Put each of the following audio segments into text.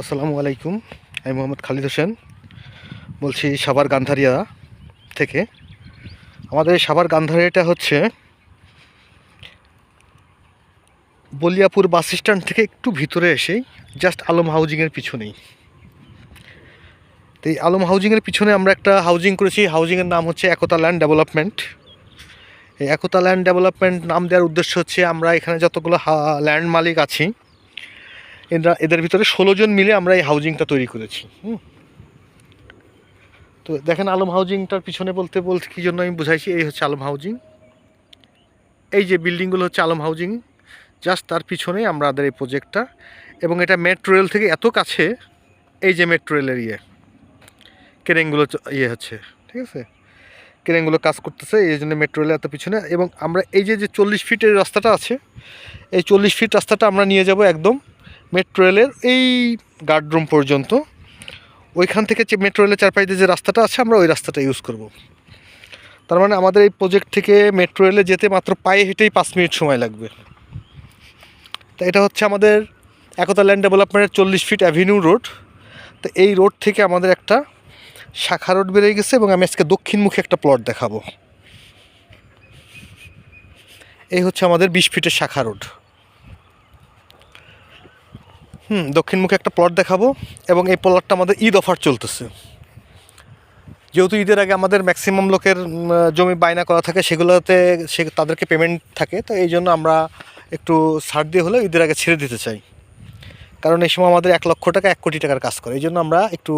আসসালামু আলাইকুম, আমি মোহাম্মদ খালিদ হোসেন। বলছি সাভার গান্ধারিয়া থেকে। আমাদের সাভার গান্ধারিয়াটা হচ্ছে বলিয়াপুর বাস স্ট্যান্ড থেকে একটু ভিতরে এসেই জাস্ট আলম হাউজিংয়ের পিছনেই। তো এই আলম হাউজিংয়ের পিছনে আমরা একটা হাউজিং করেছি। হাউজিংয়ের নাম হচ্ছে একতা ল্যান্ড ডেভেলপমেন্ট। এই একতা ল্যান্ড ডেভেলপমেন্ট নাম দেওয়ার উদ্দেশ্য হচ্ছে আমরা এখানে যতগুলো ল্যান্ড মালিক আছি এরা, এদের ভিতরে ষোলো জন মিলে আমরা এই হাউজিংটা তৈরি করেছি, হুম। তো দেখেন আলম হাউজিংটার পিছনে বলতে বলতে কী জন্য আমি বুঝাইছি, এই হচ্ছে আলম হাউজিং এই যে বিল্ডিংগুলো হচ্ছে আলম হাউজিং জাস্ট তার পিছনে আমাদের এই প্রজেক্টটা এবং এটা মেট্রো রেল থেকে এত কাছে, এই যে মেট্রো রেলের ইয়ে কেরেনগুলো চ- ইয়ে হচ্ছে, ঠিক আছে? কেরেনগুলো কাজ করতেছে, এই জন্য মেট্রো রেলের এত পিছনে। এবং আমরা এই যে যে চল্লিশ ফিটের রাস্তাটা আছে, এই চল্লিশ ফিট রাস্তাটা আমরা নিয়ে যাব একদম মেট্রো রেলের এই গার্ডরুম পর্যন্ত, ওইখান থেকে যে মেট্রো রেলের চারপাশে যে রাস্তাটা আছে, আমরা ওই রাস্তাটা ইউজ করব। তার মানে আমাদের এই প্রজেক্ট থেকে মেট্রো রেলে যেতে মাত্র পায়ে হেঁটেই পাঁচ মিনিট সময় লাগবে। তো এটা হচ্ছে আমাদের একতা ল্যান্ড ডেভেলপমেন্টের চল্লিশ ফিট অ্যাভিনিউ রোড তো এই রোড থেকে আমাদের একটা শাখা রোড বেরিয়ে গেছে এবং আমি আজকে দক্ষিণমুখী একটা প্লট দেখাবো। এই হচ্ছে আমাদের বিশ ফিটের শাখা রোড হুম দক্ষিণমুখী একটা প্লট দেখাবো এবং এই প্লটটা আমাদের ঈদ অফার চলতেছে। যেহেতু ঈদের আগে আমাদের ম্যাক্সিমাম লোকের জমি বায়না করা থাকে, সেগুলোতে সে, তাদেরকে পেমেন্ট থাকে, তো এই জন্য আমরা একটু ছাড় দিয়ে হলেও ঈদের আগে ছেড়ে দিতে চাই। কারণ এই সময় আমাদের এক লক্ষ টাকা এক কোটি টাকার কাজ করে, এই জন্য আমরা একটু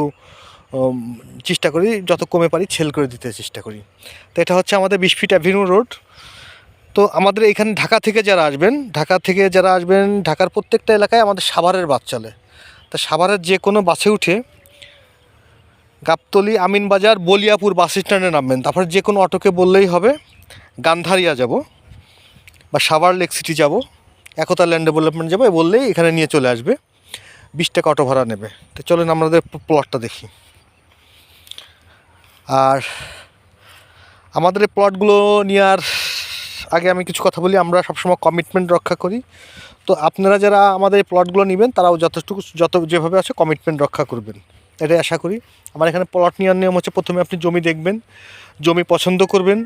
চেষ্টা করি, যত কমে পারি ছেল করে দিতে চেষ্টা করি। তো এটা হচ্ছে আমাদের বিশ ফিট অ্যাভিনিউ রোড তো আমাদের এখানে ঢাকা থেকে যারা আসবেন, ঢাকা থেকে যারা আসবেন, ঢাকার প্রত্যেকটা এলাকায় আমাদের সাভারের বাস চলে। তা সাভারের যে কোনো বাসে উঠে গাবতলি আমিনবাজার বলিয়াপুর বাস স্ট্যান্ডে নামবেন। তারপর যে কোনো অটোকে বললেই হবে, গান্ধারিয়া যাব বা সাভার লেক সিটি যাব, একতা ল্যান্ড ডেভেলপমেন্ট যাব বললেই এখানে নিয়ে চলে আসবে। বিশ টাকা অটো ভাড়া নেবে। তো চলেন আমাদের প্লটটা দেখি। আর আমাদের এই প্লটগুলো নেওয়ার আগে আমি কিছু কথা বলি, আমরা সবসময় কমিটমেন্ট রক্ষা করি। তো আপনারা যারা আমাদের এই প্লটগুলো নেবেন, তারাও যথেষ্টুকু যত যেভাবে আছে কমিটমেন্ট রক্ষা করবেন। এটাই আশা করি। আমার এখানে প্লট নেওয়ার নিয়ম হচ্ছে প্রথমে আপনি জমি দেখবেন, জমি পছন্দ করবেন।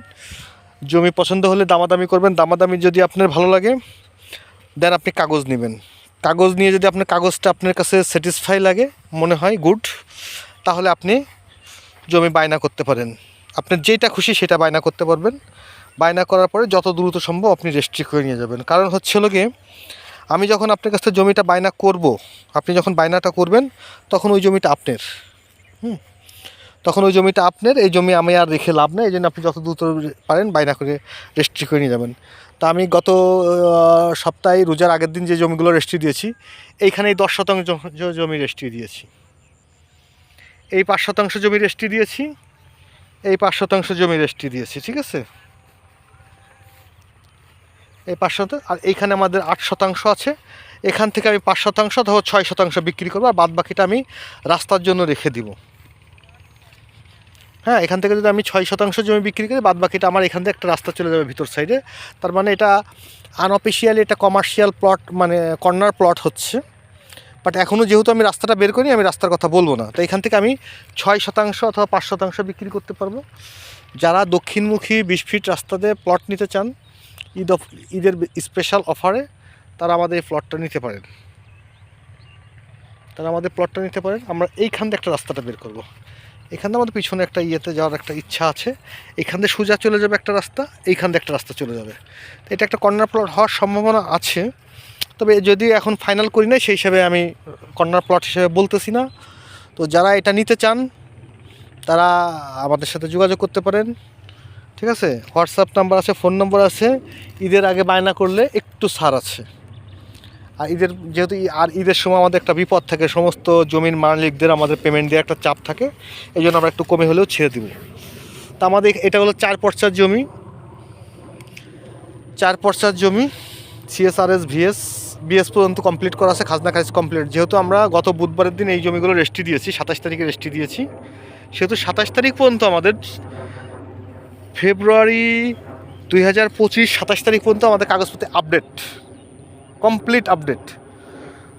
জমি পছন্দ হলে দামাদামি করবেন। দামাদামি যদি আপনার ভালো লাগে দেন আপনি কাগজ নেবেন। কাগজ নিয়ে যদি আপনার কাগজটা আপনার কাছে স্যাটিসফাই লাগে, মনে হয় গুড তাহলে আপনি জমি বায়না করতে পারেন। আপনার যেটা খুশি সেটা বায়না করতে পারবেন। বায়না করার পরে যত দ্রুত সম্ভব আপনি রেস্ট্রিক্ট করে নিয়ে যাবেন। কারণ হচ্ছে গিয়ে আমি যখন আপনার কাছ থেকে জমিটা বায়না করব, আপনি যখন বায়নাটা করবেন, তখন ওই জমিটা আপনার। হুম? তখন ওই জমিটা আপনার, এই জমি আমি আর রেখে লাভ নেই, এই জন্য আপনি যত দ্রুত পারেন বায়না করে রেস্ট্রি করে নিয়ে যাবেন। তা আমি গত সপ্তাহে, রোজার আগের দিন যে জমিগুলো রেস্ট্রি দিয়েছি, এইখানেই দশ শতাংশ জমি রেস্ট্রি দিয়েছি। এই পাঁচ শতাংশ জমি রেস্ট্রি দিয়েছি, এই পাঁচ শতাংশ জমি রেস্ট্রি দিয়েছি, ঠিক আছে? এই পাঁচ শতাংশ, আর এইখানে আমাদের আট শতাংশ আছে। এখান থেকে আমি পাঁচ শতাংশ অথবা ছয় শতাংশ বিক্রি করব, আর বাদ বাকিটা আমি রাস্তার জন্য রেখে দিব। হ্যাঁ এখান থেকে যদি আমি ছয় শতাংশ জমি বিক্রি করি, বাদ বাকিটা আমার এখান থেকে একটা রাস্তা চলে যাবে ভিতর সাইডে। তার মানে এটা আনঅফিসিয়ালি এটা কমার্শিয়াল প্লট মানে কর্নার প্লট হচ্ছে। বাট এখনও যেহেতু আমি রাস্তাটা বের করি আমি রাস্তার কথা বলব না। তো এখান থেকে আমি ছয় শতাংশ অথবা পাঁচ শতাংশ বিক্রি করতে পারব। যারা দক্ষিণমুখী বিশ ফিট রাস্তাতে প্লট নিতে চান ঈদ অফ, ঈদের স্পেশাল অফারে তারা আমাদের এই প্লটটা নিতে পারেন। তারা আমাদের প্লটটা নিতে পারেন। আমরা এইখান থেকে একটা রাস্তাটা বের করব। এখান আমাদের পিছনে একটা ইয়েতে যাওয়ার একটা ইচ্ছা আছে। এখান থেকে সোজা চলে যাবে একটা রাস্তা, এইখান থেকে একটা রাস্তা চলে যাবে। তো এটা একটা কর্নার প্লট হওয়ার সম্ভাবনা আছে। তবে যদি এখন ফাইনাল করি না সেই হিসাবে আমি কর্নার প্লট হিসেবে বলতেছি না। তো যারা এটা নিতে চান, তারা আমাদের সাথে যোগাযোগ করতে পারেন। ঠিক আছে? হোয়াটসঅ্যাপ নাম্বার আছে ফোন নম্বর আছে। ঈদের আগে বায়না করলে একটু ছাড় আছে। আর ঈদের যেহেতু আর ঈদের সময় আমাদের একটা বিপদ থাকে, সমস্ত জমির মালিকদের আমাদের পেমেন্ট দিয়ে একটা চাপ থাকে এই জন্য আমরা একটু কমে হলেও ছেড়ে দিব। তা আমাদের এটা হলো চার পর্চার জমি। চার পর্চার জমি সিএসআরএস ভিএস বিএস পর্যন্ত কমপ্লিট করা আছে, খাজনা খারিজ কমপ্লিট যেহেতু আমরা গত বুধবারের দিন এই জমিগুলো রেস্টি দিয়েছি, সাতাশ তারিখে রেস্টি দিয়েছি। সেহেতু সাতাশ তারিখ পর্যন্ত আমাদের ফেব্রুয়ারি দুই হাজার পঁচিশ সাতাশ তারিখ পর্যন্ত আমাদের কাগজপত্রে আপডেট কমপ্লিট আপডেট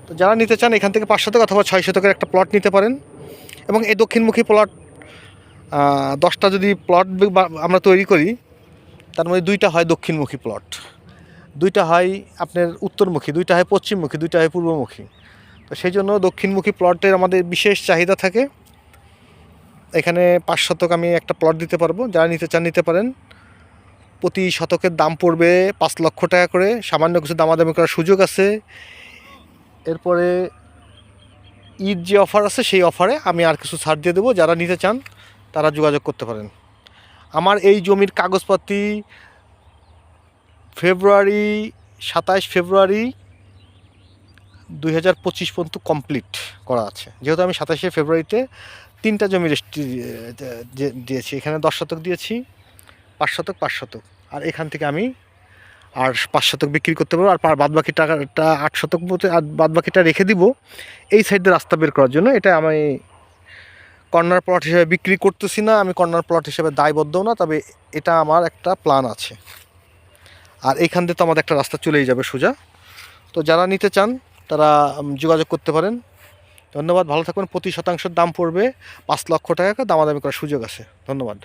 তো যারা নিতে চান এখান থেকে পাঁচ শতক অথবা ছয় শতকের একটা প্লট নিতে পারেন। এবং এই দক্ষিণমুখী প্লট দশটা যদি প্লট আমরা তৈরি করি, তার মধ্যে দুইটা হয় দক্ষিণমুখী প্লট দুইটা হয় আপনার উত্তরমুখী, দুইটা হয় পশ্চিমমুখী, দুইটা হয় পূর্বমুখী। তো সেই জন্য দক্ষিণমুখী প্লটের আমাদের বিশেষ চাহিদা থাকে। এখানে পাঁচ শতক আমি একটা প্লট দিতে পারব, যারা নিতে চান নিতে পারেন। প্রতি শতকের দাম পড়বে পাঁচ লক্ষ টাকা করে, সামান্য কিছু দামাদামি করার সুযোগ আছে। এরপরে ঈদ যে অফার আছে, সেই অফারে আমি আর কিছু ছাড় দিয়ে দেবো, যারা নিতে চান তারা যোগাযোগ করতে পারেন। আমার এই জমির কাগজপাতি ফেব্রুয়ারি সাতাশ ফেব্রুয়ারি দুই হাজার পঁচিশ পর্যন্ত কমপ্লিট করা আছে। যেহেতু আমি সাতাশে ফেব্রুয়ারিতে তিনটা জমি রেস্ট্রি দিয়েছি। এখানে দশ শতক দিয়েছি, পাঁচ শতক পাঁচ শতক। আর এখান থেকে আমি আর পাঁচ শতক বিক্রি করতে পারব। আর বাদ বাকি টাকাটা আট শতক মতো, আর বাদ বাকিটা রেখে দিব এই সাইডে রাস্তা বের করার জন্য। এটা আমি কর্নার প্লট হিসেবে বিক্রি করতেছি না। আমি কর্নার প্লট হিসেবে দায়বদ্ধও না, তবে এটা আমার একটা প্ল্যান আছে। আর এইখান থেকে তো আমাদের একটা রাস্তা চলেই যাবে সোজা। তো যারা নিতে চান তারা যোগাযোগ করতে পারেন। ধন্যবাদ, ভালো থাকবেন। প্রতি শতাংশের দাম পড়বে পাঁচ লক্ষ টাকা, দামাদামি করার সুযোগ আছে। ধন্যবাদ।